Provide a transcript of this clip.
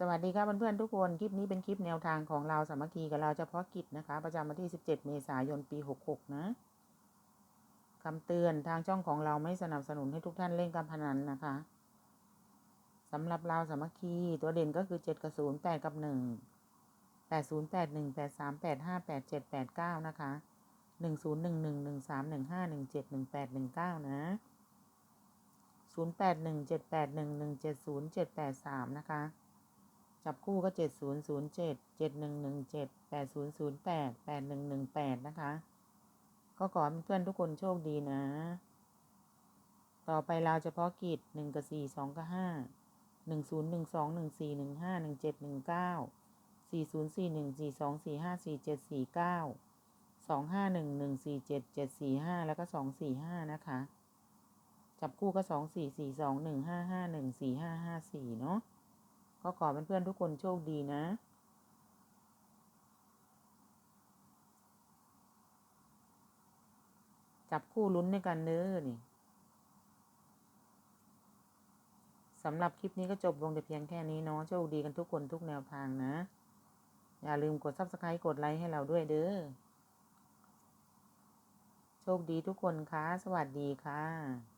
สวัสดีครับเพื่อนๆทุกคน คลิปนี้เป็นคลิปแนวทางของเราสามัคคีกับเราเฉพาะกิจนะคะ ประจำวันที่ 17 เมษายนปี 66 นะคำเตือนทางช่องของเราไม่สนับสนุนให้ทุกท่านเล่นการพนันนะคะสำหรับเราสามัคคีตัวเด่นก็คือ 7 กับ 0 8 กับ 1 8 0 8 1 8 3 8 5 8 7 8 9 นะคะ 1 0 1 1 1 3 1 5 1 7 1 8 1 9 นะ 0 8 1 7 8 1 1 7 0 7 8 3 นะคะ จับคู่ก็เจ็ดศูนย์ศูนย์เจ็ดเจ็ดหนึ่งหนึ่งเจ็ดแปดศูนย์ศูนย์แปดแปดหนึ่งหนึ่งแปดนะคะ ก็ขอให้เพื่อนทุกคนโชคดีนะ ต่อไปเราเฉพาะกิจหนึ่งกับสี่สองกับห้าหนึ่งศูนย์หนึ่งสองหนึ่งสี่หนึ่งห้าหนึ่งเจ็ดหนึ่งเก้าสี่ศูนย์สี่หนึ่งสี่สองสี่ห้าสี่เจ็ดสี่เก้าสองห้าหนึ่งหนึ่งสี่เจ็ดเจ็ดสี่ห้าแล้วก็สองสี่ห้านะคะ จับคู่ก็สองสี่สี่สองหนึ่งห้าห้าหนึ่งสี่ห้าห้าสี่เนาะ ก็ขอเพื่อนๆทุกคนโชคดีนะจับคู่ลุ้นในกันเน้อนี่สำหรับคลิปนี้ก็จบลงแต่เพียงแค่นี้เนาะโชคดีกันทุกคนทุกแนวทางนะ อย่าลืมกด subscribe กดไลค์ให้เราด้วยเด้อโชคดีทุกคนคะสวัสดีค่ะ